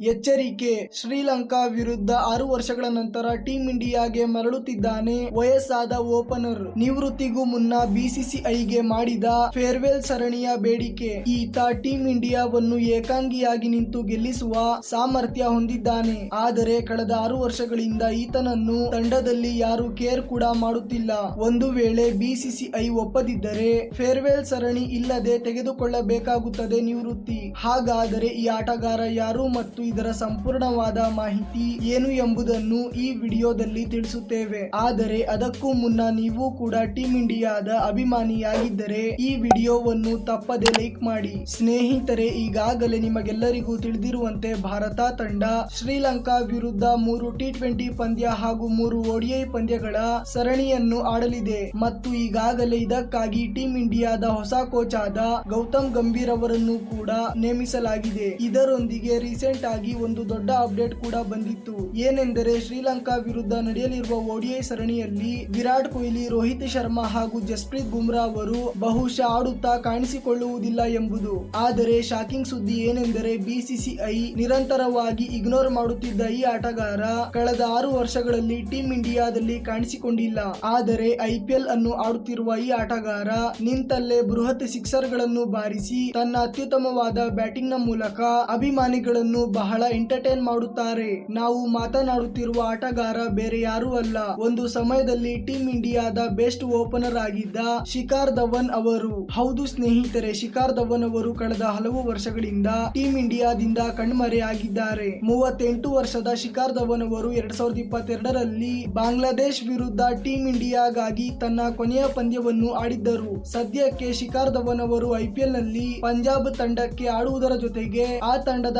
ಎಚ್ಚರಿಕೆ. ಶ್ರೀಲಂಕಾ ವಿರುದ್ಧ ಆರು ವರ್ಷಗಳ ನಂತರ ಟೀಂ ಇಂಡಿಯಾಗೆ ಮರಳುತ್ತಿದ್ದಾನೆ ವಯಸ್ಸಾದ ಓಪನರ್. ನಿವೃತ್ತಿಗೂ ಮುನ್ನ ಬಿಸಿಸಿಐಗೆ ಮಾಡಿದ ಫೇರ್ವೆಲ್ ಸರಣಿಯ ಬೇಡಿಕೆ. ಈತ ಟೀಂ ಇಂಡಿಯಾವನ್ನು ಏಕಾಂಗಿಯಾಗಿ ನಿಂತು ಗೆಲ್ಲಿಸುವ ಸಾಮರ್ಥ್ಯ ಹೊಂದಿದ್ದಾನೆ. ಆದರೆ ಕಳೆದ ಆರು ವರ್ಷಗಳಿಂದ ಈತನನ್ನು ತಂಡದಲ್ಲಿ ಯಾರು ಕೇರ್ ಕೂಡ ಮಾಡುತ್ತಿಲ್ಲ. ಒಂದು ವೇಳೆ ಬಿಸಿಸಿಐ ಒಪ್ಪದಿದ್ದರೆ ಫೇರ್ವೆಲ್ ಸರಣಿ ಇಲ್ಲದೆ ತೆಗೆದುಕೊಳ್ಳಬೇಕಾಗುತ್ತದೆ ನಿವೃತ್ತಿ. ಹಾಗಾದರೆ ಈ ಆಟಗಾರ ಯಾರು ಮತ್ತು ಇದರ ಸಂಪೂರ್ಣವಾದ ಮಾಹಿತಿ ಏನು ಎಂಬುದನ್ನು ಈ ವಿಡಿಯೋದಲ್ಲಿ ತಿಳಿಸುತ್ತೇವೆ. ಆದರೆ ಅದಕ್ಕೂ ಮುನ್ನ ನೀವು ಕೂಡ ಟೀಂ ಇಂಡಿಯಾದ ಅಭಿಮಾನಿಯಾಗಿದ್ದರೆ ಈ ವಿಡಿಯೋವನ್ನು ತಪ್ಪದೆ ಲೈಕ್ ಮಾಡಿ. ಸ್ನೇಹಿತರೆ, ಈಗಾಗಲೇ ನಿಮಗೆಲ್ಲರಿಗೂ ತಿಳಿದಿರುವಂತೆ ಭಾರತ ತಂಡ ಶ್ರೀಲಂಕಾ ವಿರುದ್ಧ ಮೂರು ಟಿ ಟ್ವೆಂಟಿ ಪಂದ್ಯ ಹಾಗೂ ಮೂರು ಒಡಿಐ ಪಂದ್ಯಗಳ ಸರಣಿಯನ್ನು ಆಡಲಿದೆ. ಮತ್ತು ಈಗಾಗಲೇ ಇದಕ್ಕಾಗಿ ಟೀಂ ಇಂಡಿಯಾದ ಹೊಸ ಕೋಚ್ ಆದ ಗೌತಮ್ ಗಂಭೀರ್ ಅವರನ್ನು ಕೂಡ ನೇಮಿಸಲಾಗಿದೆ. ಇದರೊಂದಿಗೆ ರೀಸೆಂಟ್ ಆಗಿ ಒಂದು ದೊಡ್ಡ ಅಪ್ಡೇಟ್ ಕೂಡ ಬಂದಿತ್ತು. ಏನೆಂದರೆ ಶ್ರೀಲಂಕಾ ವಿರುದ್ಧ ನಡೆಯಲಿರುವ ಓಡಿಐ ಸರಣಿಯಲ್ಲಿ ವಿರಾಟ್ ಕೊಹ್ಲಿ, ರೋಹಿತ್ ಶರ್ಮಾ ಹಾಗೂ ಜಸ್ಪ್ರೀತ್ ಬುಮ್ರಾ ಅವರು ಬಹುಶಃ ಆಡುತ್ತಾ ಕಾಣಿಸಿಕೊಳ್ಳುವುದಿಲ್ಲ ಎಂಬುದು. ಆದರೆ ಶಾಕಿಂಗ್ ಸುದ್ದಿ ಏನೆಂದರೆ ಬಿಸಿಸಿಐ ನಿರಂತರವಾಗಿ ಇಗ್ನೋರ್ ಮಾಡುತ್ತಿದ್ದ ಈ ಆಟಗಾರ ಕಳೆದ ಆರು ವರ್ಷಗಳಲ್ಲಿ ಟೀಂ ಇಂಡಿಯಾದಲ್ಲಿ ಕಾಣಿಸಿಕೊಂಡಿಲ್ಲ. ಆದರೆ ಐಪಿಎಲ್ ಅನ್ನು ಆಡುತ್ತಿರುವ ಈ ಆಟಗಾರ ನಿಂತಲ್ಲೇ ಬೃಹತ್ ಸಿಕ್ಸರ್ಗಳನ್ನು ಬಾರಿಸಿ ತನ್ನ ಅತ್ಯುತ್ತಮವಾದ ಬ್ಯಾಟಿಂಗ್ನ ಮೂಲಕ ಅಭಿಮಾನಿಗಳನ್ನು ಬಹಳ ಎಂಟರ್ಟೈನ್ ಮಾಡುತ್ತಾರೆ. ನಾವು ಮಾತನಾಡುತ್ತಿರುವ ಆಟಗಾರ ಬೇರೆ ಯಾರೂ ಅಲ್ಲ. ಒಂದು ಸಮಯದಲ್ಲಿ ಟೀಮ್ ಇಂಡಿಯಾದ ಬೆಸ್ಟ್ ಓಪನರ್ ಆಗಿದ್ದ ಶಿಖಾರ್ ಧವನ್ ಅವರು. ಹೌದು ಸ್ನೇಹಿತರೆ, ಶಿಖಾರ್ ಧವನ್ ಅವರು ಕಳೆದ ಹಲವು ವರ್ಷಗಳಿಂದ ಟೀಮ್ ಇಂಡಿಯಾದಿಂದ ಕಣ್ಮರೆಯಾಗಿದ್ದಾರೆ ಮೂವತ್ತೆಂಟು ವರ್ಷದ ಶಿಖಾರ್ ಧವನ್ ಅವರು ಎರಡ್ ಸಾವಿರದ ಇಪ್ಪತ್ತೆರಡರಲ್ಲಿ ಬಾಂಗ್ಲಾದೇಶ್ ವಿರುದ್ಧ ಟೀಮ್ ಇಂಡಿಯಾಗಾಗಿ ತನ್ನ ಕೊನೆಯ ಪಂದ್ಯವನ್ನು ಆಡಿದ್ದರು. ಸದ್ಯಕ್ಕೆ ಶಿಖಾರ್ ಧವನ್ ಅವರು ಐಪಿಎಲ್ನಲ್ಲಿ ಪಂಜಾಬ್ ತಂಡಕ್ಕೆ ಆಡುವುದರ ಜೊತೆಗೆ ಆ ತಂಡದ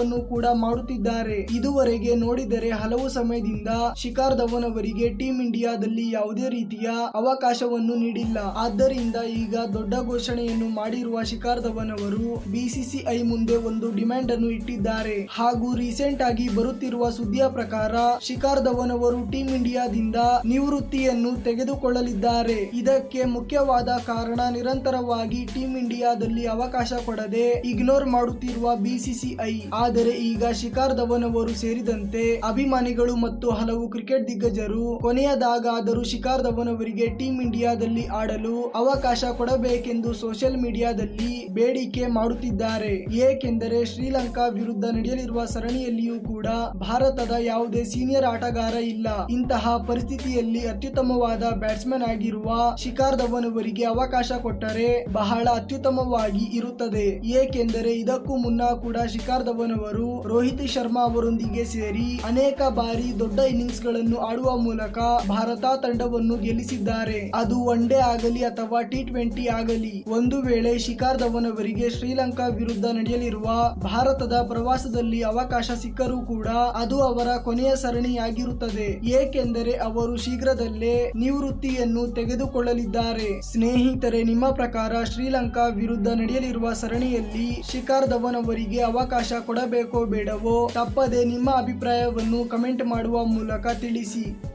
ನಾಯಕತ್ವವನ್ನು ಕೂಡ ಮಾಡುತ್ತಿದ್ದಾರೆ. ಇದುವರೆಗೆ ನೋಡಿದರೆ ಹಲವು ಸಮಯದಿಂದ ಶಿಖರ್ ಧವನ್ ಅವರಿಗೆ ಟೀಂ ಇಂಡಿಯಾದಲ್ಲಿ ಯಾವುದೇ ರೀತಿಯ ಅವಕಾಶವನ್ನು ನೀಡಿಲ್ಲ. ಆದ್ದರಿಂದ ಈಗ ದೊಡ್ಡ ಘೋಷಣೆಯನ್ನು ಮಾಡಿರುವ ಶಿಖರ್ ಧವನ್ ಅವರು ಬಿಸಿಸಿಐ ಮುಂದೆ ಒಂದು ಡಿಮ್ಯಾಂಡ್ ಅನ್ನು ಇಟ್ಟಿದ್ದಾರೆ. ಹಾಗೂ ರೀಸೆಂಟ್ ಆಗಿ ಬರುತ್ತಿರುವ ಸುದ್ದಿಯ ಪ್ರಕಾರ ಶಿಖರ್ ಧವನ್ ಅವರು ಟೀಂ ಇಂಡಿಯಾದಿಂದ ನಿವೃತ್ತಿಯನ್ನು ತೆಗೆದುಕೊಳ್ಳಲಿದ್ದಾರೆ. ಇದಕ್ಕೆ ಮುಖ್ಯವಾದ ಕಾರಣ ನಿರಂತರವಾಗಿ ಟೀಂ ಇಂಡಿಯಾದಲ್ಲಿ ಅವಕಾಶ ಕೊಡದೆ ಇಗ್ನೋರ್ ಮಾಡುತ್ತಿರುವ ಬಿಸಿಸಿಐ. ಆದರೆ ಈಗ ಶಿಖರ್ ಧವನ್ ಅವರು ಸೇರಿದಂತೆ ಅಭಿಮಾನಿಗಳು ಮತ್ತು ಹಲವು ಕ್ರಿಕೆಟ್ ದಿಗ್ಗಜರು ಕೊನೆಯದಾಗಾದರೂ ಶಿಖರ್ ಧವನ್ ಅವರಿಗೆ ಟೀಂ ಇಂಡಿಯಾದಲ್ಲಿ ಆಡಲು ಅವಕಾಶ ಕೊಡಬೇಕೆಂದು ಸೋಷಿಯಲ್ ಮೀಡಿಯಾದಲ್ಲಿ ಬೇಡಿಕೆ ಮಾಡುತ್ತಿದ್ದಾರೆ. ಏಕೆಂದರೆ ಶ್ರೀಲಂಕಾ ವಿರುದ್ಧ ನಡೆಯಲಿರುವ ಸರಣಿಯಲ್ಲಿಯೂ ಕೂಡ ಭಾರತದ ಯಾವುದೇ ಸೀನಿಯರ್ ಆಟಗಾರ ಇಲ್ಲ. ಇಂತಹ ಪರಿಸ್ಥಿತಿಯಲ್ಲಿ ಅತ್ಯುತ್ತಮವಾದ ಬ್ಯಾಟ್ಸ್ಮನ್ ಆಗಿರುವ ಶಿಖರ್ ಧವನ್ ಅವರಿಗೆ ಅವಕಾಶ ಕೊಟ್ಟರೆ ಬಹಳ ಅತ್ಯುತ್ತಮವಾಗಿ ಇರುತ್ತದೆ. ಏಕೆಂದರೆ ಇದಕ್ಕೂ ಮುನ್ನ ಕೂಡ ಶಿಖರ್ ಧವನ್ ಅವರು ರೋಹಿತ್ ಶರ್ಮಾ ಅವರೊಂದಿಗೆ ಸೇರಿ ಅನೇಕ ಬಾರಿ ದೊಡ್ಡ ಇನ್ನಿಂಗ್ಸ್ಗಳನ್ನು ಆಡುವ ಮೂಲಕ ಭಾರತ ತಂಡವನ್ನು ಗೆಲ್ಲಿಸಿದ್ದಾರೆ. ಅದು ಒನ್ ಡೇ ಆಗಲಿ ಅಥವಾ ಟಿ ಟ್ವೆಂಟಿ ಆಗಲಿ, ಒಂದು ವೇಳೆ ಶಿಖರ್ ಧವನ್ ಅವರಿಗೆ ಶ್ರೀಲಂಕಾ ವಿರುದ್ಧ ನಡೆಯಲಿರುವ ಭಾರತದ ಪ್ರವಾಸದಲ್ಲಿ ಅವಕಾಶ ಸಿಕ್ಕರೂ ಕೂಡ ಅದು ಅವರ ಕೊನೆಯ ಸರಣಿಯಾಗಿರುತ್ತದೆ. ಏಕೆಂದರೆ ಅವರು ಶೀಘ್ರದಲ್ಲೇ ನಿವೃತ್ತಿಯನ್ನು ತೆಗೆದುಕೊಳ್ಳಲಿದ್ದಾರೆ. ಸ್ನೇಹಿತರೆ, ನಿಮ್ಮ ಪ್ರಕಾರ ಶ್ರೀಲಂಕಾ ವಿರುದ್ಧ ನಡೆಯಲಿರುವ ಸರಣಿಯಲ್ಲಿ ಶಿಖರ್ ಧವನ್ ಅವರಿಗೆ ಅವಕಾಶ ಕೊಡಬೇಕೋ? ಬೇಡವೋ ತಪ್ಪದೆ ನಿಮ್ಮ ಅಭಿಪ್ರಾಯವನ್ನು ಕಮೆಂಟ್ ಮಾಡುವ ಮೂಲಕ ತಿಳಿಸಿ.